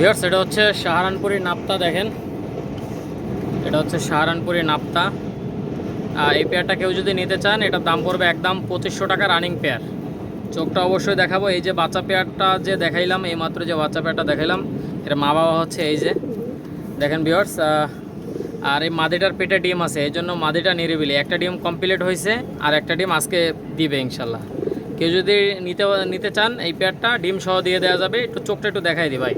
Viewers, এটা হচ্ছে সাহারানপুরি নাপ্তা, দেখেন। এটা হচ্ছে সাহারানপুরি নাপ্তা। এই পেয়ারটা কেউ যদি নিতে চান, এটার দাম পড়বে একদম পঁচিশশো টাকা রানিং পেয়ার চোখটা অবশ্যই দেখাবো, এই যে বাচ্চা পেয়ারটা যে দেখাইলাম, এই মাত্র যে বাচ্চা পেয়ারটা দেখাইলাম, এর মা বাবা হচ্ছে এই যে। দেখেন ভিউয়ার্স আর এই মাদিটার পেটে ডিম আছে, এই জন্য মাদিটা নিরিবিলি। একটা ডিম কমপ্লিট হয়েছে আর একটা ডিম আজকে দিবে ইনশাল্লাহ। কেউ যদি নিতে নিতে চান, এই পেয়ারটা ডিম সহ দিয়ে দেওয়া যাবে। একটু চোখটা একটু দেখাই দিই ভাই।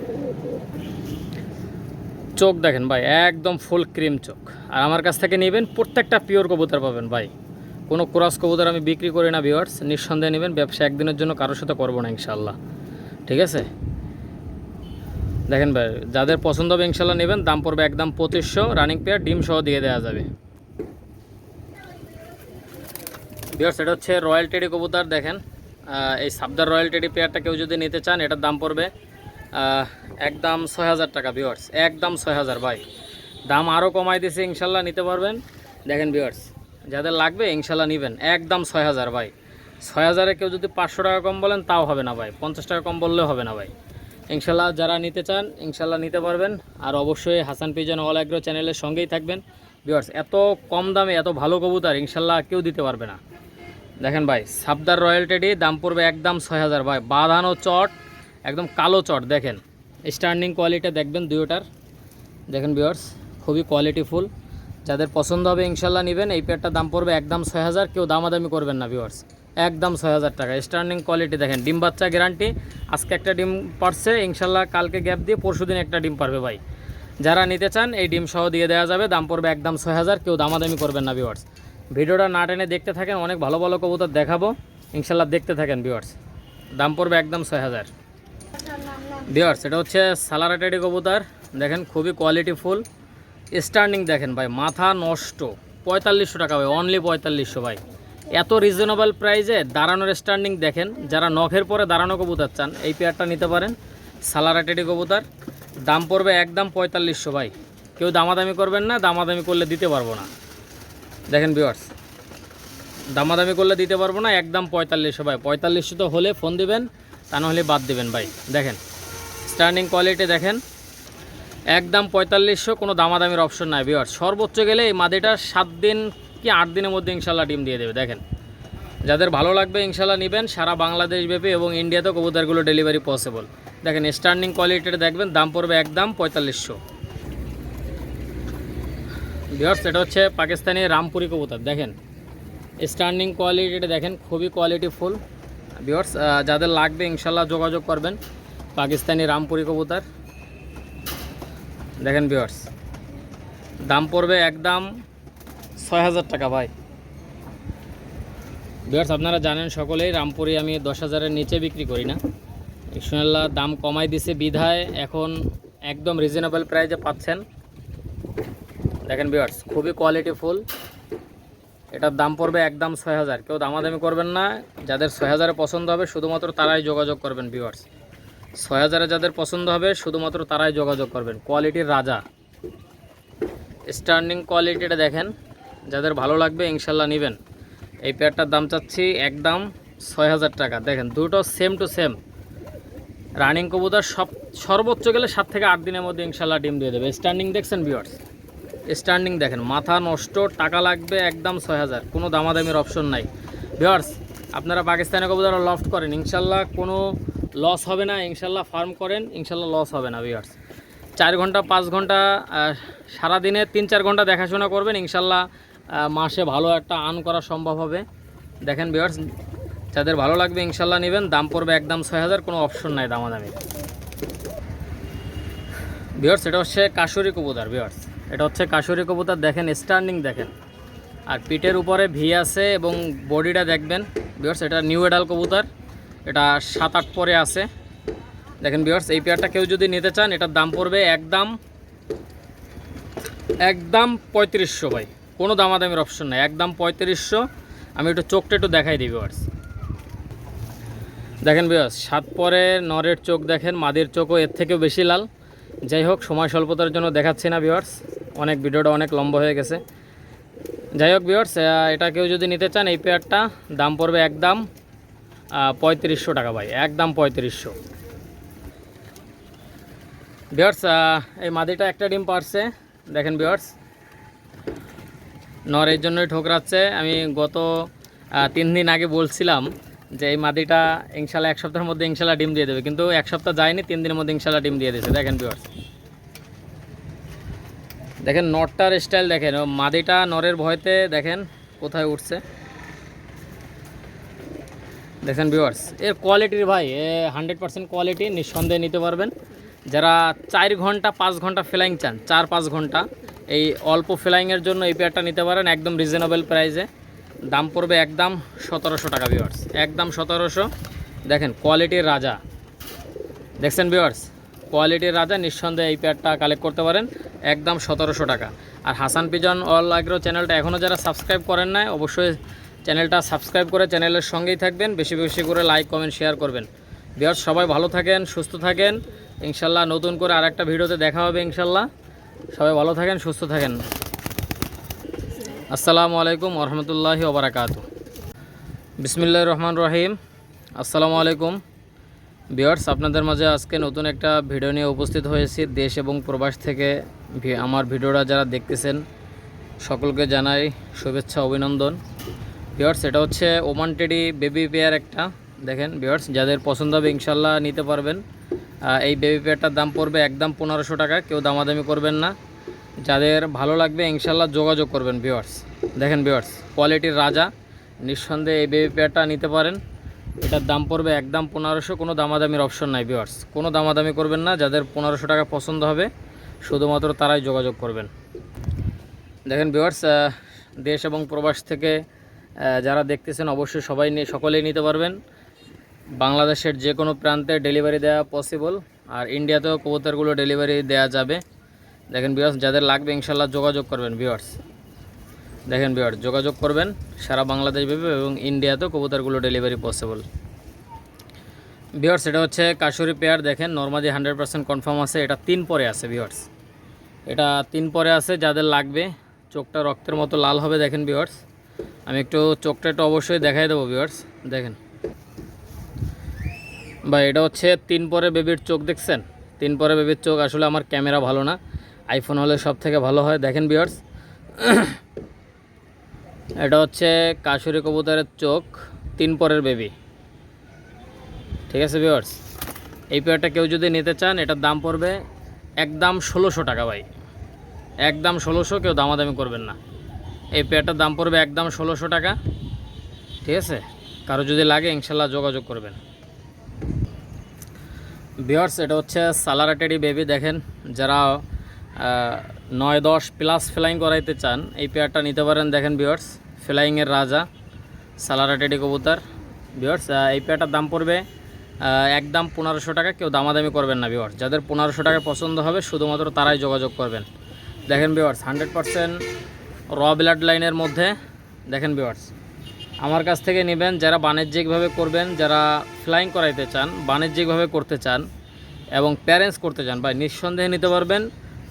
চোখ দেখেন ভাই, একদম ফুল ক্রিম চোখ। আর আমার কাছ থেকে নেবেন প্রত্যেকটা পিওর কবুতর পাবেন ভাই। কোনো ক্রস কবুতর আমি বিক্রি করি না ভিওয়ার্স নিঃসন্দেহে নেবেন, ব্যবসা একদিনের জন্য কারোর সাথে করব না ইনশাল্লাহ ঠিক আছে? দেখেন ভাই, যাদের পছন্দ হবে ইনশাল্লাহ নেবেন। দাম পড়বে একদম পঁচিশশো। রানিং পেয়ার ডিম সহ দিয়ে দেওয়া যাবে। ভিওর্স এটা হচ্ছে রয়্যাল টেডি কবুতর, দেখেন। এই সাবদার রয়্যাল টেডি পেয়ারটা কেউ যদি নিতে চান, এটার দাম পড়বে একদম ছয় হাজার টাকা ভিওর্স একদম ছয় হাজার, ভাই। দাম আরও কমাই দিয়েছে ইনশাল্লাহ নিতে পারবেন। দেখেন ভিওর্স যাদের লাগবে, ইনশাল্লাহ নেবেন। একদম ছয় হাজার, ভাই। ছয় হাজারে কেউ যদি পাঁচশো টাকা কম বলেন, তাও হবে না, ভাই। পঞ্চাশ টাকা কম বললেও হবে না, ভাই। ইনশাল্লাহ যারা নিতে চান, ইনশাল্লাহ নিতে পারবেন। আর অবশ্যই হাসান পিজন অল অ্যাগ্রো চ্যানেলের সঙ্গেই থাকবেন। ভিওর্স এত কম দামে, এত ভালো কবুতর, ইনশাল্লাহ কেউ দিতে পারবে না। দেখেন, ভাই, সাবদার রয়্যাল টেডি, দাম পড়বে একদম ছয় হাজার, ভাই। বাঁধানো চট একদম কালো চট, দেখেন। স্ট্যান্ডিং কোয়ালিটি দেখবেন দুয়োটার দেখেন ভিওর্স খুবই কোয়ালিটিফুল যাদের পছন্দ হবে, ইনশাল্লাহ নেবেন। এই পেয়ারটার দাম পড়বে একদম ছয় হাজার। কেউ দামাদামি করবেন না ভিওর্স একদম ছয় হাজার টাকা। স্ট্যান্ডিং কোয়ালিটি দেখেন, ডিম বাচ্চা গ্যারান্টি আজকে একটা ডিম পারছে, ইনশাল্লাহ কালকে গ্যাপ দিয়ে পরশু দিন একটা ডিম পারবে ভাই। যারা নিতে চান, এই ডিম সহ দিয়ে দেওয়া যাবে। দাম পড়বে একদম ছয় হাজার। কেউ দামাদামি করবেন না ভিওয়ার্স ভিডিওটা না টেনে দেখতে থাকেন, অনেক ভালো ভালো কবুতর দেখাবো। ইনশাল্লাহ দেখতে থাকেন ভিওয়ার্স দাম পড়বে একদম ছয় হাজার। ভিওয়ার্স এটা হচ্ছে সালারাটেডি কবুতর। দেখেন, খুবই কোয়ালিটিফুল স্ট্যান্ডিং দেখেন ভাই, মাথা নষ্ট। পঁয়তাল্লিশশো টাকা ভাই অনলি পঁয়তাল্লিশশো ভাই। এত রিজনেবল প্রাইজে দাঁড়ানোর স্ট্যান্ডিং দেখেন, যারা নখের পরে দাঁড়ানো কবুতর চান, এই পেয়ারটা নিতে পারেন। সালারাটেডি কবুতর, দাম পড়বে একদম পঁয়তাল্লিশশো ভাই। কেউ দামাদামি করবেন না, দামাদামি করলে দিতে পারব না। দেখেন ভিওয়ার্স দামাদামি করলে দিতে পারব না, একদম পঁয়তাল্লিশশো ভাই। পঁয়তাল্লিশশো তো হলে ফোন দিবেন, তা নাহলে বাদ দিবেন ভাই। দেখেন স্ট্যান্ডিং কোয়ালিটি দেখেন। একদম পঁয়তাল্লিশশো, কোনো দামাদামির অপশন নাই ভিওয়ার্স সর্বোচ্চ গেলে এই মাদিটা সাত দিন কি আট দিনের মধ্যে ইনশাল্লাহ ডিম দিয়ে দেবে, দেখেন। যাদের ভালো লাগবে ইনশাল্লাহ নেবেন, সারা বাংলাদেশ ব্যাপী এবং ইন্ডিয়াতেও কবুতরগুলো ডেলিভারি পসিবল দেখেন স্ট্যান্ডিং কোয়ালিটিটা দেখবেন, দাম পড়বে একদম পঁয়তাল্লিশশো। ভিওর্স এটা হচ্ছে পাকিস্তানি রামপুরি কবুতর, দেখেন। স্ট্যান্ডিং কোয়ালিটিটা দেখেন, খুবই কোয়ালিটি ফুল ভিওর্স যাদের লাগবে ইনশাল্লাহ যোগাযোগ করবেন। পাকিস্তানি রামপুরি কবুতর। দেখেন ভিওর্স দাম পড়বে একদম ছয় হাজার টাকা ভাই। ভিওর্স আপনারা জানেন সকলেই রামপুরি আমি দশ হাজারের নিচে বিক্রি করি না। ইনশাল্লাহ দাম কমাই দিছে বিধায় এখন একদম রিজনেবল প্রাইজে পাচ্ছেন। দেখেন ভিওর্স খুবই কোয়ালিটি ফুল। এটার দাম পড়বে একদম ছয় হাজার। কেউ দামাদামি করবেন না, যাদের ছয় হাজারে পছন্দ হবে, শুধুমাত্র তারাই যোগাযোগ করবেন ভিওর্স ছয় হাজারে যাদের পছন্দ হবে, শুধুমাত্র তারাই যোগাযোগ করবেন। কোয়ালিটির রাজা। স্ট্যান্ডিং কোয়ালিটিটা দেখেন। যাদের ভালো লাগবে, ইনশাল্লাহ নেবেন। এই পেয়ারটার দাম চাচ্ছি একদম ছয় হাজার টাকা। দেখেন, দুটো সেম টু সেম রানিং কবুতর সব, সর্বোচ্চ গেলে সাত থেকে আট দিনের মধ্যে ইনশাল্লাহ ডিম দিয়ে দেবে। স্ট্যান্ডিং দেখছেন ভিওর্স স্ট্যান্ডিং দেখেন, মাথা নষ্ট, টাকা লাগবে একদম ছয় হাজার। কোনো দামাদামির অপশন নাই। ভিওর্স আপনারা পাকিস্তানি কবুতর লফট করেন। ইনশাল্লাহ কোনো লস হবে না, ইনশাল্লাহ ফার্ম করেন, ইনশাল্লাহ লস হবে না ভিওর্স চার ঘণ্টা, পাঁচ ঘণ্টা সারাদিনে তিন চার ঘণ্টা দেখাশোনা করবেন, ইনশাল্লাহ মাসে ভালো একটা আর্ন করা সম্ভব হবে। দেখেন ভিওর্স যাদের ভালো লাগবে, ইনশাল্লাহ নেবেন, দাম পড়বে একদম ছয় হাজার, কোনো অপশন নাই দামাদামি। ভিওর্স এটা হচ্ছে কাশুরি কবুতর ভিওর্স এটা হচ্ছে কাশুরি কবুতর, দেখেন স্ট্যান্ডিং দেখেন। আর পিঠের উপরে ভি আছে এবং বডিটা দেখবেন। ভিওর্স এটা নিউ এডাল কবুতর। এটা সাত আট পরে আছে। দেখেন ভিওর্স এই পেয়ারটা কেউ যদি নিতে চান, এটার দাম পড়বে একদম একদম পঁয়ত্রিশশো ভাই। কোনো দামাদামির অপশন নাই, একদম পঁয়ত্রিশশো। আমি একটু চোখটা একটু দেখাই দিই ভিওর্স দেখেন বিয়াস সাত পরে নরের চোখ দেখেন, মাদির চোখও এর থেকেও বেশি লাল। যাই হোক, সময় স্বল্পতার জন্য দেখাচ্ছি না ভিওয়ার্স অনেক ভিডিওটা অনেক লম্বা হয়ে গেছে। যাই হোক ভিওয়ার্স এটা কেউ যদি নিতে চান, এই পেয়ারটা দাম পড়বে একদম পঁয়ত্রিশশো টাকা ভাই, একদম পঁয়ত্রিশশো। বিয়ার্স এই মাদিটা একটা ডিম পারছে। দেখেন বিয়ার্স নর এর জন্যই ঠোকরাচ্ছে। আমি গত তিন দিন আগে বলছিলাম যে এই মাদিটা ইনশাল্লাহ এক সপ্তাহের মধ্যে ইনশাল্লাহ ডিম দিয়ে দেবে। কিন্তু এক সপ্তাহ যায়নি, তিন দিনের মধ্যে ইনশাল্লাহ ডিম দিয়ে দিয়েছে। দেখেন বিয়ার্স দেখেন নটটার স্টাইল দেখেন। মাদিটা নরের ভয়তে দেখেন কোথায় উঠছে। দেখেন ভিউয়ার্স এর কোয়ালিটির ভাই, এ হান্ড্রেড পার্সেন্ট কোয়ালিটি নিঃসন্দেহে নিতে পারবেন। যারা চার ঘণ্টা, পাঁচ ঘণ্টা ফ্লাইং চান, চার, পাঁচ ঘণ্টা, এই অল্প ফ্লাইংয়ের জন্য এই পেয়ারটা নিতে পারেন একদম রিজনেবল প্রাইসে দাম পড়বে একদম সতেরোশো টাকা ভিউয়ার্স একদম সতেরোশো। দেখেন কোয়ালিটির রাজা। দেখছেন ভিওয়ার্স কোয়ালিটির রাজা, নিঃসন্দেহে এই পেয়ারটা কালেক্ট করতে পারেন, একদম সতেরোশো টাকা। আর হাসান পিজন অল আগ্রো চ্যানেলটা এখনও যারা সাবস্ক্রাইব করেন না অবশ্যই চ্যানেলটা সাবস্ক্রাইব করে চ্যানেলের সঙ্গেই থাকবেন। বেশি বেশি করে লাইক, কমেন্ট, শেয়ার করবেন। ভিউয়ার্স সবাই ভালো থাকেন, সুস্থ থাকেন। ইনশাল্লাহ নতুন করে আরেকটা ভিডিওতে দেখা হবে ইনশাল্লাহ। সবাই ভালো থাকেন, সুস্থ থাকেন। আসসালামু আলাইকুম ওরহমতুল্লাহি ওবরাকাতু। বিসমিল্লাহ রহমান রহিম। আসসালামু আলাইকুম। ভিউয়ার্স আপনাদের মাঝে আজকে নতুন একটা ভিডিও নিয়ে উপস্থিত হয়েছি। দেশ এবং প্রবাস থেকে আমার ভিডিওটা যারা দেখতেছেন, সকলকে জানাই শুভেচ্ছা, অভিনন্দন। ভিউয়ার্স এটা হচ্ছে ওমান টেডি বেবি পেয়ার একটা। দেখেন ভিউয়ার্স যাদের পছন্দ হবে ইনশাল্লাহ নিতে পারবেন। এই বেবি পেয়ারটার দাম পড়বে একদম পনেরোশো টাকা, কেউ দামাদামি করবেন না। যাদের ভালো লাগবে ইনশাল্লাহ যোগাযোগ করবেন ভিউয়ার্স দেখেন ভিউয়ার্স কোয়ালিটির রাজা। নিঃসন্দেহে এই বেবি পেয়ারটা নিতে পারেন। এটার দাম পড়বে একদম পনেরোশো, কোনো দামাদামির অপশন নাই ভিউয়ার্স কোনো দামাদামি করবেন না, যাদের পনেরোশো টাকা পছন্দ হবে, শুধুমাত্র তারাই যোগাযোগ করবেন। দেখেন ভিউয়ার্স দেশ এবং প্রবাস থেকে যারা দেখতেছেন অবশ্যই সবাই নিয়ে সকলেই নিতে পারবেন। বাংলাদেশের যে কোনো প্রান্তে ডেলিভারি দেওয়া পসিবল আর ইন্ডিয়াতেও কবুতরগুলো ডেলিভারি দেওয়া যাবে। দেখেন ভিউয়ার্স যাদের লাগবে ইনশাল্লাহ যোগাযোগ করবেন ভিউয়ার্স দেখেন ভিউয়ার্স যোগাযোগ করবেন সারা বাংলাদেশ ভেবে এবং ইন্ডিয়াতেও কবুতরগুলো ডেলিভারি পসিবল ভিউয়ার্স এটা হচ্ছে কাশুরি পেয়ার দেখেন নর্মালি হান্ড্রেড পার্সেন্ট কনফার্ম আছে। এটা তিন পরে আছে ভিউয়ার্স এটা তিন পরে আছে, যাদের লাগবে, চোখটা রক্তের মতো লাল হবে, দেখেন ভিউয়ার্স আমি একটু চোখটা একটু অবশ্যই দেখাই দেবো ভিউয়ার্স দেখেন। বা এটা হচ্ছে তিন পরে বেবির চোখ, দেখছেন? তিন পরে বেবির চোখ আসলে আমার ক্যামেরা ভালো না। আইফোন হলে সব থেকে ভালো হয়। দেখেন ভিউয়ার্স এটা হচ্ছে কাশুরি কবুতরের চোখ, তিন পরের বেবি ঠিক আছে ভিউয়ার্স এই পেয়ারটা কেউ যদি নিতে চান, এটার দাম পড়বে একদম ষোলোশো টাকা, ভাই। একদম ষোলোশো, কেউ দামাদামি করবেন না। এই পেয়ারটার দাম পড়বে একদম ষোলোশো টাকা। ঠিক আছে? কারও যদি লাগে, ইনশাল্লাহ যোগাযোগ করবেন। বিয়ার্স এটা হচ্ছে সালারাটেডি বেবি দেখেন, যারা নয় দশ প্লাস ফ্লাইং করাইতে চান, এই পেয়ারটা নিতে পারেন, দেখেন বিয়ার্স ফ্লাইংয়ের রাজা সালারাটেডি কবুতর। বিয়ার্স এই পেয়ারটার দাম পড়বে একদম পনেরোশো টাকা, কেউ দামাদামি করবেন না বিয়ার্স যাদের পনেরোশো টাকা পছন্দ হবে, শুধুমাত্র তারাই যোগাযোগ করবেন। দেখেন বিয়ার্স হান্ড্রেড পারসেন্ট র ব্লাড লাইনের মধ্যে দেখেন বিয়ার্স আমার কাছ থেকে নেবেন যারা বাণিজ্যিকভাবে করবেন, যারা ফ্লাইং করাইতে চান, বাণিজ্যিকভাবে করতে চান এবং প্যারেন্টস করতে চান, ভাই নিঃসন্দেহে নিতে পারবেন।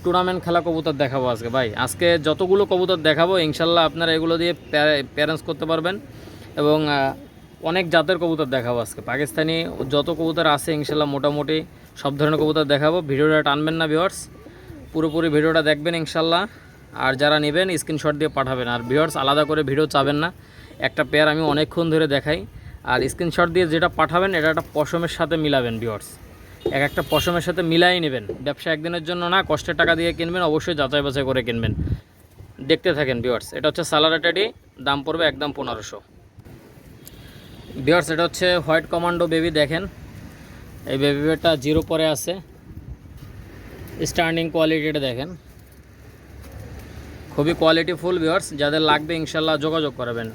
টুর্নামেন্ট খেলা কবুতর দেখাবো আজকে, ভাই। আজকে যতগুলো কবুতর দেখাবো, ইনশাল্লাহ আপনারা এগুলো দিয়ে প্যারেন্টস করতে পারবেন এবং অনেক জাতের কবুতর দেখাবো আজকে। পাকিস্তানি যত কবুতর আছে, ইনশাল্লাহ মোটামুটি সব ধরনের কবুতর দেখাবো। ভিডিওটা টানবেন না ভিওয়ার্স পুরোপুরি ভিডিওটা দেখবেন, ইনশাল্লাহ। আর যারা নেবেন স্ক্রিনশট দিয়ে পাঠাবেন। আর ভিওয়ার্স আলাদা করে ভিডিও চাবেন না। একটা পেয়ার আমি অনেকক্ষণ ধরে দেখাই। আর স্ক্রিনশট দিয়ে যেটা পাঠাবেন, এটা একটা পশমের সাথে মিলাবেন ভিওয়ার্স এক একটা পশমের সাথে মিলাই নেবেন। ব্যবসা একদিনের জন্য না, কষ্টের টাকা দিয়ে কিনবেন, অবশ্যই যাচাই বাছাই করে কিনবেন। দেখতে থাকেন ভিওয়ার্স এটা হচ্ছে সালারাটাডি দাম পড়বে একদম পনেরোশো। ভিওয়ার্স এটা হচ্ছে হোয়াইট কমান্ডো বেবি দেখেন। এই বেবিটা জিরো পরে আছে। স্ট্যান্ডিং কোয়ালিটিটা দেখেন। খুবই কোয়ালিটি ফুল ভিওয়ার্স যাদের লাগবে, ইনশাল্লাহ যোগাযোগ করবেন।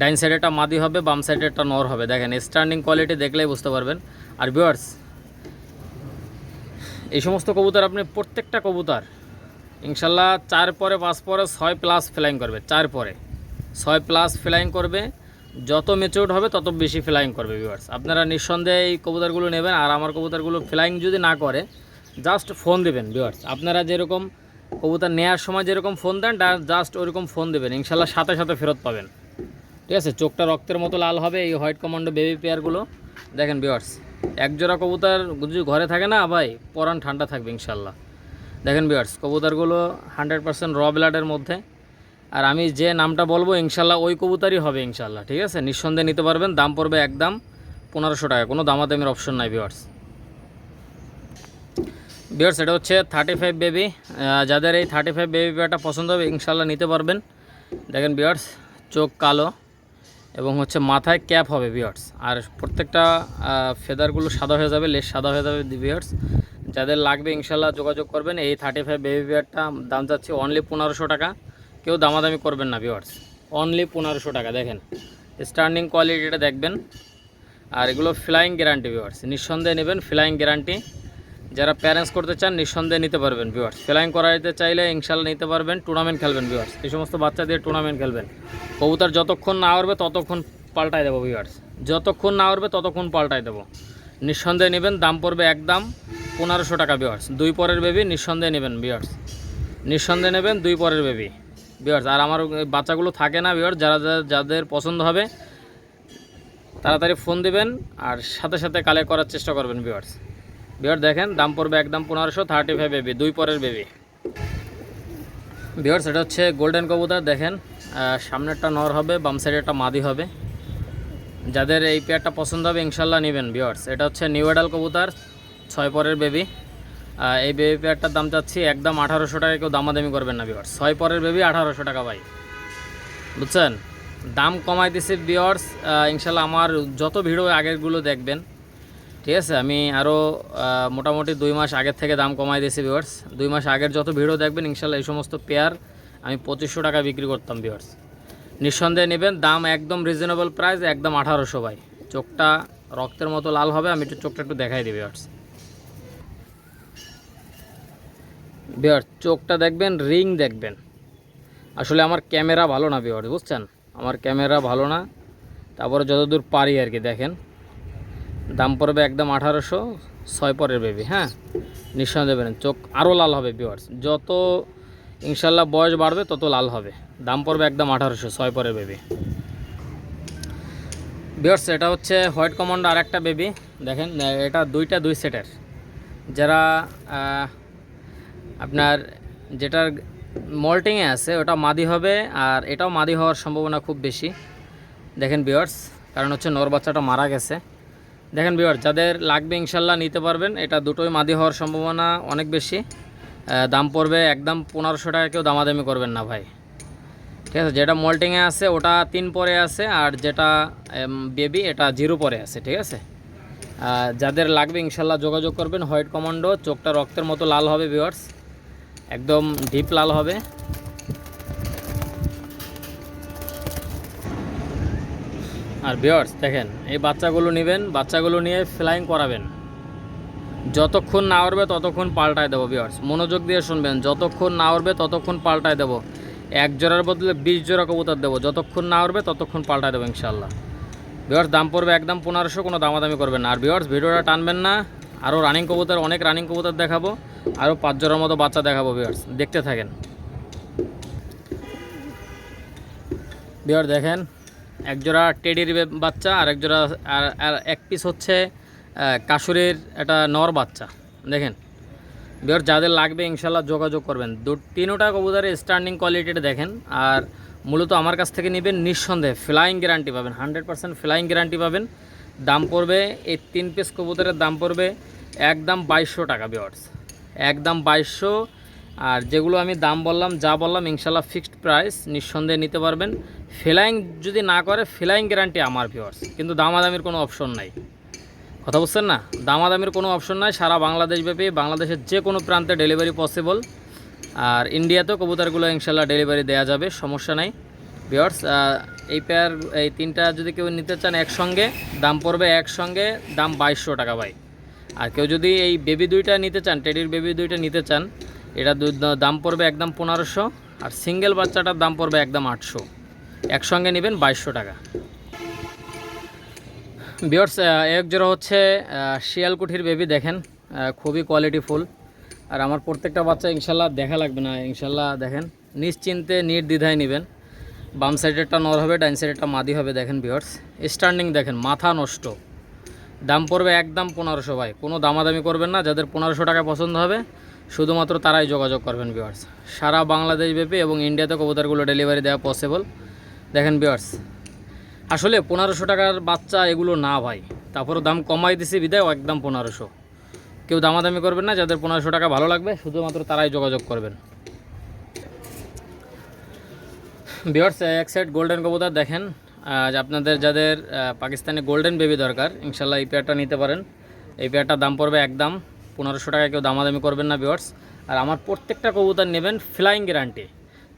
ডাইন সাইডেরটা মাদি হবে, বাম সাইডেরটা নর হবে। দেখেন স্ট্যান্ডিং কোয়ালিটি দেখলেই বুঝতে পারবেন। আর ভিওয়ার্স এই সমস্ত কবুতর আপনি প্রত্যেকটা কবুতর, ইনশাল্লাহ চার পরে, পাঁচ পরে, ছয় প্লাস ফ্লাইং করবে। চার পরে। ছয় প্লাস ফ্লাইং করবে। যত মেচিউর্ড হবে, তত বেশি ফ্লাইং করবে ভিউয়ার্স আপনারা নিঃসন্দেহে এই কবুতরগুলো নেবেন। আর আমার কবুতরগুলো ফ্লাইং যদি না করে জাস্ট ফোন দেবেন ভিউয়ার্স আপনারা যেরকম কবুতর নেওয়ার সময় যেরকম ফোন দেন জাস্ট ওইরকম ফোন দেবেন। ইনশাল্লাহ সাথে সাথে ফেরত পাবেন। ঠিক আছে? চোখটা রক্তের মতো লাল হবে এই হোয়াইট কমান্ডো বেবি পেয়ারগুলো দেখেন ভিউয়ার্স এক জোড়া কবুতর যদি ঘরে থাকে না, ভাই পরান ঠান্ডা থাকবে ইনশাল্লাহ। দেখেন বিয়ার্স কবুতরগুলো হান্ড্রেড পার্সেন্ট র ব্লাডের মধ্যে। আর আমি যে নামটা বলব, ইনশাল্লাহ ওই কবুতরই হবে ইনশাল্লাহ। ঠিক আছে? নিঃসন্দেহে নিতে পারবেন, দাম পড়বে একদম পনেরোশো টাকা। কোনো দামাদামির অপশন নাই বিয়ার্স বিয়ার্স এটা হচ্ছে থার্টি ফাইভ বেবি যাদের এই থার্টি ফাইভ বেবি পেয়ারটা পছন্দ হবে ইনশাল্লাহ নিতে পারবেন। দেখেন বিয়ার্স চোখ কালো এবং হচ্ছে মাথায় ক্যাপ হবে বিয়ার্স আর প্রত্যেকটা ফেদারগুলো সাদা হয়ে যাবে লেস সাদা হয়ে যাবে বিয়ার্স যাদের লাগবে ইনশাল্লাহ যোগাযোগ করবেন। এই থার্টি ফাইভ বেবি বিয়ারটা দাম যাচ্ছে অনলি পনেরোশো টাকা। কেউ দামাদামি করবেন না বিয়ার্স অনলি পনেরোশো টাকা, দেখেন। স্টার্নিং কোয়ালিটিটা দেখবেন। আর এগুলো ফ্লাইং গ্যারান্টি ভিউয়ার্স নিঃসন্দেহে নেবেন ফ্লাইং গ্যারান্টি যারা প্যারেন্টস করতে চান, নিঃসন্দেহে নিতে পারবেন ভিউয়ার্স ফ্লাইং করাইতে চাইলে ইনশাল্লাহ নিতে পারবেন টুর্নামেন্ট খেলবেন ভিউয়ার্স এই সমস্ত বাচ্চা দিয়ে টুর্নামেন্ট খেলবেন। কবুতর যতক্ষণ না উঠবে ততক্ষণ পাল্টাই দেবো ভিউয়ার্স যতক্ষণ না উঠবে ততক্ষণ পাল্টাই দেবো। নিঃসন্দেহে নেবেন, দাম পড়বে একদম পনেরোশো টাকা ভিউয়ার্স দুই পরের বেবি নিঃসন্দেহে নেবেন ভিউয়ার্স নিঃসন্দেহে নেবেন, দুই পরের বেবি ভিউয়ার্স আর আমার বাচ্চাগুলো থাকে না ভিউয়ার্স যারা যাদের পছন্দ হবে, তাড়াতাড়ি ফোন দিবেন, আর সাথে সাথে কালেক্ট করার চেষ্টা করবেন ভিউয়ার্স ভিউয়ার দেখেন, দাম পড়বে একদম পনেরোশো থার্টি ফাইভ বেবি দুই পরের বেবি ভিউয়ার্স এটা হচ্ছে গোল্ডেন কবুতর, দেখেন সামনেরটা নর হবে, বাম সাইডেরটা মাদি হবে। যাদের এই পেয়ারটা পছন্দ হবে ইনশাল্লাহ নেবেন ভিউয়ার্স এটা হচ্ছে নিউ এডাল কবুতর, ছয় পরের বেবি এই বেবি পেয়ারটার দাম চাচ্ছি একদম আঠারোশো টাকা, কেউ দামাদামি করবেন না ভিউয়ার্স ছয় পরের বেবি আঠারোশো টাকা ভাই। বুঝছেন? দাম কমাই দিছে বিয়ার্স ইনশাল্লাহ আমার যত ভিডিও আগেরগুলো দেখবেন ঠিক আছে, আমি আরও মোটামুটি দুই মাস আগের থেকে দাম কমাই দিয়েছি বিয়ার্স দুই মাস আগের যত ভিডিও দেখবেন, ইনশাল্লাহ এই সমস্ত পেয়ার আমি পঁচিশশো টাকা বিক্রি করতাম বিয়ার্স নিঃসন্দেহে নেবেন, দাম একদম রিজনেবল প্রাইস একদম আঠারোশো ভাই। চোখটা রক্তের মতো লাল হবে, আমি একটু চোখটা একটু দেখাই দিই বিয়ার্স বিয়ার্স চোখটা দেখবেন রিং দেখবেন। আসলে আমার ক্যামেরা ভালো না বিয়ার্স বুঝছেন? আমার ক্যামেরা ভালো না। তারপরে যতদূর পারি আর কি, দেখেন। দাম পড়বে একদম আঠারোশো, ছয় পরের বেবি হ্যাঁ? নিঃসন্দেহে দেবেন। চোখ আরও লাল হবে বিওয়ার্স যত, ইনশাল্লাহ বয়স বাড়বে, তত লাল হবে। দাম পড়বে একদম আঠারোশো, ছয় পরের বেবি বিয়ার্স এটা হচ্ছে হোয়াইট কমান্ডো আর একটা বেবি দেখেন, এটা দুইটা দুই সেটের। যারা আপনার যেটার মল্টিংয়ে আছে, ওটা মাদি হবে, আর এটাও মাদি হওয়ার সম্ভাবনা খুব বেশি। দেখেন বিয়ার্স কারণ হচ্ছে নর বাচ্চাটা মারা গেছে। দেখেন বিয়ার্স যাদের লাগবে ইনশাল্লাহ নিতে পারবেন। এটা দুটোই মাদি হওয়ার সম্ভাবনা অনেক বেশি। দাম পড়বে একদম পনেরোশো টাকা, কেউ দামাদামি করবেন না ভাই। ঠিক আছে, যেটা মল্টিংয়ে আছে, ওটা তিন পরে আছে, আর যেটা বেবি এটা জিরো পরে আছে, ঠিক আছে? যাদের লাগবে ইনশাল্লাহ যোগাযোগ করবেন, হোয়াইট কমান্ডো, চোখটা রক্তের মতো লাল হবে ভিওয়ার্স একদম ডিপ লাল হবে। আর ভিওয়ার্স দেখেন, এই বাচ্চাগুলো নেবেন, বাচ্চাগুলো নিয়ে ফ্লাইং করাবেন। যতক্ষণ না উঠবে ততক্ষণ পাল্টায় দেবো ভিওয়ার্স মনোযোগ দিয়ে শুনবেন, যতক্ষণ না উঠবে ততক্ষণ পাল্টায় দেবো। এক জোড়ার বদলে বিশ জোড়া কবুতর দেবো, যতক্ষণ না উঠবে ততক্ষণ পাল্টায় দেবো ইনশাল্লাহ ভিওয়ার্স দাম পড়বে একদম পনেরোশো, কোনো দামাদামি করবেন না। আর ভিওয়ার্স ভিডিওটা টানবেন না, আরও রানিং কবুতর, অনেক রানিং কবুতর দেখাবো, আরও পাঁচ জোড়ার মতো বাচ্চা দেখাবো ভিওয়ার্স দেখতে থাকেন। ভিওয়ার দেখেন এক জোড়া টেডির বাচ্চা আর এক জোড়া আর আর এক পিস হচ্ছে আহ, কাসুরের একটা নর বাচ্চা। দেখেন বিহার যাদের লাগবে ইনশাল্লাহ যোগাযোগ করবেন। দু তিনোটা কবুতরের স্ট্যান্ডিং কোয়ালিটিটা দেখেন আর মূলত আমার কাছ থেকে নেবেন নিঃসন্দেহে ফ্লাইং গ্যারান্টি পাবেন হান্ড্রেড পার্সেন্ট ফ্লাইং গ্যারান্টি পাবেন। দাম পড়বে এই তিন পিস কবুতরের দাম পড়বে একদম বাইশশো টাকা বিয়ার্স একদম বাইশশো আর যেগুলো আমি দাম বললাম যা বললাম ইনশাল্লাহ ফিক্সড প্রাইস নিঃসন্দেহে নিতে পারবেন। ফ্লাইং যদি না করে ফ্লাইং গ্যারান্টি আমার ভিওয়ার্স কিন্তু দামাদামির কোনো অপশন নাই। কথা বুঝছেন না? দামাদামির কোনো অপশন নাই। সারা বাংলাদেশ ব্যাপী বাংলাদেশের যে কোনো প্রান্তে ডেলিভারি পসিবল আর ইন্ডিয়াতেও কবুতরগুলো ইনশাল্লাহ ডেলিভারি দেওয়া যাবে, সমস্যা নাই। বিয়ার্স এই পেয়ার এই তিনটা যদি কেউ নিতে চান একসঙ্গে, দাম পড়বে একসঙ্গে, দাম বাইশশো টাকা ভাই। আর কেউ যদি এই বেবি দুইটা নিতে চান টেডির বেবি দুইটা নিতে চান, এটা দাম পড়বে একদম পনেরোশো। আর সিঙ্গেল বাচ্চাটার দাম পড়বে একদম আটশো। একসঙ্গে নেবেন বাইশশো টাকা। বিয়ার্স এক জোড়া হচ্ছে শিয়ালকুঠির বেবি দেখেন খুবই কোয়ালিটিফুল আর আমার প্রত্যেকটা বাচ্চা ইনশাল্লাহ দেখা লাগবে না, ইনশাল্লাহ দেখেন, নিশ্চিন্তে, নির্দ্বিধায় নেবেন। বাম সাইডেরটা নর হবে ডাইন সাইডেরটা মাদি হবে, দেখেন বিয়ার্স স্ট্যান্ডিং দেখেন, মাথা নষ্ট। দাম পড়বে একদম পনেরোশো ভাই, কোনো দামাদামি করবেন না, যাদের পনেরোশো টাকা পছন্দ হবে, শুধুমাত্র তারাই যোগাযোগ করবেন বিয়ার্স সারা বাংলাদেশ ব্যাপী এবং ইন্ডিয়াতে কবুতরগুলো ডেলিভারি দেওয়া পসিবল দেখেন বিয়ার্স আসলে পনেরোশো টাকার বাচ্চা এগুলো না ভাই। তারপরও দাম কমাই দিছি বিদায় একদম পনেরোশো। কেউ দামাদামি করবেন না, যাদের পনেরোশো টাকা ভালো লাগবে, শুধুমাত্র তারাই যোগাযোগ করবেন। বিয়ার্স এক সাইড গোল্ডেন কবুতর দেখেন, আজ আপনাদের যাদের পাকিস্তানি গোল্ডেন বেবি দরকার, ইনশাল্লাহ এই পেয়ারটা নিতে পারেন। এই পেয়ারটার দাম পড়বে একদম, পনেরোশো টাকা কেউ দামাদামি করবেন না বিয়ার্স আর আমার প্রত্যেকটা কবুতর নেবেন ফ্লাইং গ্যারান্টি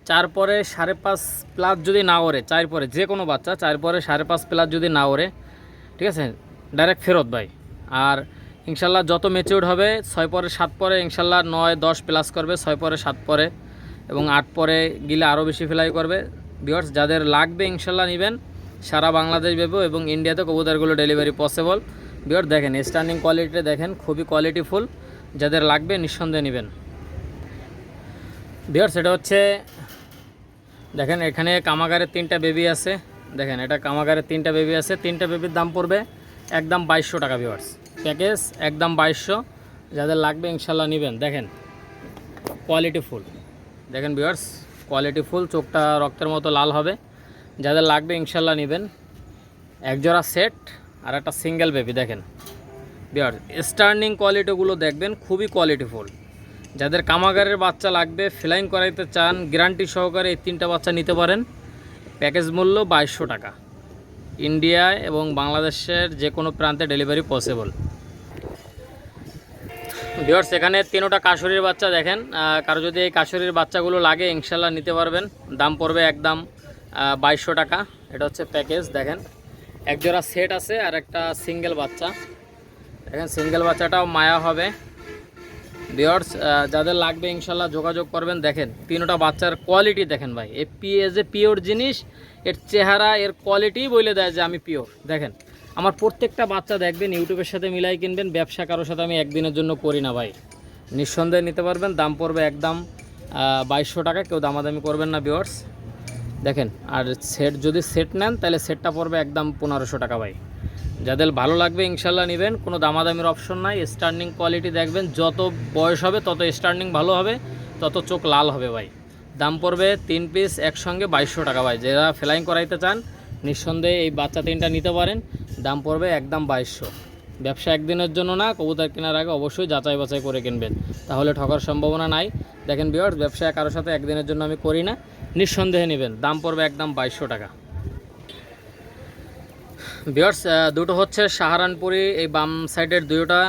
চার পরে সাড়ে পাঁচ প্লাস যদি না ওরে চার পরে, যে কোনো বাচ্চা চার পরে সাড়ে পাঁচ প্লাস যদি না ওরে ঠিক আছে? ডাইরেক্ট ফেরত ভাই। আর ইনশাল্লাহ যত ম্যাচিউর হবে, ছয় পরে, সাত পরে ইনশাল্লাহ নয়, দশ প্লাস করবে, ছয় পরে, সাত পরে এবং আট পরে গিলে আরও বেশি ফ্লাই করবে। ভিওর্স যাদের লাগবে ইনশাল্লাহ নেবেন, সারা বাংলাদেশ ভেবে এবং ইন্ডিয়াতে কবুতরগুলো ডেলিভারি পসিবল ভিওর দেখেন স্ট্যান্ডিং কোয়ালিটি দেখেন, খুবই কোয়ালিটিফুল যাদের লাগবে, নিঃসন্দেহে নেবেন। ভিওর সেটা হচ্ছে দেখেন, এখানে কামাগারের তিনটা বেবি আছে। দেখেন, এটা কামাগারের তিনটা বেবি আছে। তিনটা বেবির দাম পড়বে একদম বাইশশো টাকা ভিওয়ার্স প্যাকেজ একদম বাইশশো। যাদের লাগবে, ইনশাল্লাহ নেবেন। দেখেন কোয়ালিটি ফুল দেখেন ভিওয়ার্স কোয়ালিটি ফুল চোখটা রক্তের মতো লাল হবে। যাদের লাগবে, ইনশাল্লাহ নেবেন। একজোড়া সেট আর একটা সিঙ্গেল বেবি দেখেন। বিয়ার স্টার্নিং কোয়ালিটিগুলো দেখবেন, খুবই কোয়ালিটিফুল যাদের কামাগারের বাচ্চা লাগবে, ফ্লাইং করাইতে চান, গ্যারান্টি সহকারে এই তিনটা বাচ্চা নিতে পারেন। প্যাকেজ মূল্য বাইশশো টাকা। ইন্ডিয়া এবং বাংলাদেশের যে কোনো প্রান্তে ডেলিভারি পসিবল। ভিওর্স এখানে তিনোটা কাশুরির বাচ্চা দেখেন। কারও যদি এই কাশুরির বাচ্চাগুলো লাগে ইনশাল্লাহ নিতে পারবেন। দাম পড়বে একদম বাইশশো টাকা। এটা হচ্ছে প্যাকেজ, দেখেন। একজোড়া সেট আছে আর একটা সিঙ্গেল বাচ্চা। দেখেন, সিঙ্গেল বাচ্চাটাও মায়া হবে। ভিওর্স যাদের লাগবে ইনশাল্লাহ যোগাযোগ করবেন, দেখেন, তিনোটা বাচ্চার কোয়ালিটি দেখেন ভাই। এ পি এজ এ পিওর জিনিস, এর চেহারা, এর কোয়ালিটি বলে দেয় যে আমি পিওর দেখেন, আমার প্রত্যেকটা বাচ্চা দেখবেন, ইউটিউবের সাথে মিলাই কিনবেন, ব্যবসা কারোর সাথে আমি একদিনের জন্য করি না ভাই। নিঃসন্দেহে নিতে পারবেন, দাম পড়বে একদম বাইশশো টাকা, কেউ দামাদামি করবেন না ভিওর্স দেখেন, আর সেট যদি সেট নেন, তাহলে সেটটা পড়বে একদম পনেরোশো টাকা ভাই। যাদের ভালো লাগবে ইনশাল্লাহ নেবেন, কোনো দামাদামির অপশন নাই স্টার্নিং কোয়ালিটি দেখবেন, যত বয়স হবে তত স্টার্নিং ভালো হবে, তত চোখ লাল হবে ভাই। দাম পড়বে তিন পিস একসঙ্গে বাইশশো টাকা ভাই, যারা ফ্লাইং করাইতে চান, নিঃসন্দেহে এই বাচ্চা তিনটা নিতে পারেন, দাম পড়বে একদম বাইশশো। ব্যবসা একদিনের জন্য না, কবুতর কেনার আগে অবশ্যই যাচাই বাছাই করে কিনবেন, তাহলে ঠকার সম্ভাবনা নাই। দেখেন বিয়ার্স ব্যবসা কারোর সাথে একদিনের জন্য আমি করি না, নিঃসন্দেহে নেবেন, দাম পড়বে একদম বাইশশো টাকা। বিয়ার্স দুটো হচ্ছে সাহারানপুরি, এই বাম সাইডের দুটোটা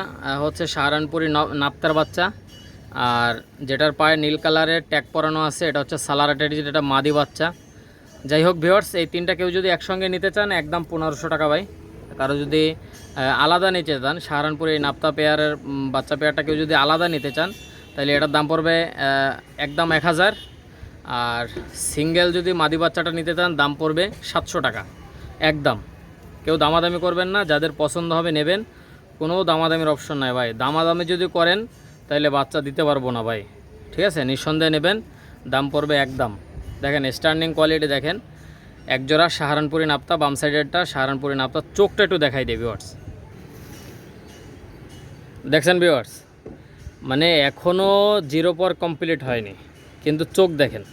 হচ্ছে সাহারানপুরি নাপ্তার বাচ্চা। আর যেটার পায়ে নীল কালারের ট্যাগ পরানো আছে, এটা হচ্ছে সালারাটের যেটা মাদি বাচ্চা। যাই হোক ভিওর্স এই তিনটা কেউ যদি একসঙ্গে নিতে চান, একদম পনেরোশো টাকা ভাই। কারও যদি আলাদা নিতে চান, সাহারানপুরি এই নাপ্তা পেয়ারের বাচ্চা পেয়ারটা কেউ যদি আলাদা নিতে চান, তাহলে এটার দাম পড়বে একদম এক হাজার। আর সিঙ্গেল যদি মাদি বাচ্চাটা নিতে চান, দাম পড়বে সাতশো টাকা। একদম। কেউ দামাদামি করবেন না, যাদের পছন্দ হবে নেবেন। কোনো দামাদামির অপশন নাই ভাই। দামাদামি যদি করেন তাহলে বাচ্চা দিতে পারব না ভাই। ঠিক আছে? নিঃসন্দেহে নেবেন। দাম পড়বে একদম দেখেন স্ট্যান্ডিং কোয়ালিটি দেখেন। একজোড়া সাহারানপুরি নাপ্তা, বাম সাইডেরটা সাহারানপুরি নাপ্তা। চোখটা একটু দেখাই দেয় ভিওয়ার্স দেখছেন ভিওয়ার্স মানে এখনও জিরো পর কমপ্লিট হয়নি। কিন্তু চোখ দেখেন।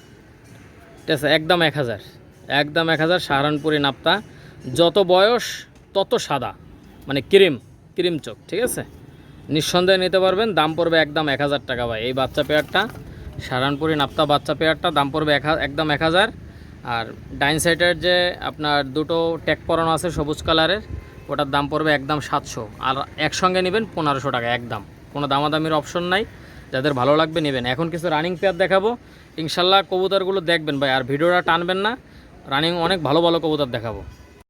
ঠিক আছে? একদম এক হাজার। একদম এক হাজার সাহারানপুরি নাপ্তা। যত বয়স, তত সাদা। মানে ক্রিম ক্রিম চোখ, ঠিক আছে? নিঃসন্দেহে নিতে পারবেন, দাম পড়বে একদম এক হাজার টাকা ভাই। এই বাচ্চা পেয়ারটা, সারানপুরি নাপ্তা বাচ্চা পেয়ারটা, দাম পড়বে এক একদম এক হাজার। আর ডাইন সাইডের যে আপনার দুটো ট্যাগ পরানো আছে সবুজ কালারের, ওটার দাম পড়বে একদম সাতশো। আর একসঙ্গে নেবেন পনেরোশো টাকা, একদম। কোনো দামাদামির অপশন নাই। যাদের ভালো লাগবে নেবেন। এখন কিছু রানিং পেয়ার দেখাবো। ইনশাল্লাহ কবুতরগুলো দেখবেন ভাই। আর ভিডিওটা টানবেন না। রানিং অনেক ভালো ভালো কবুতর দেখাবো।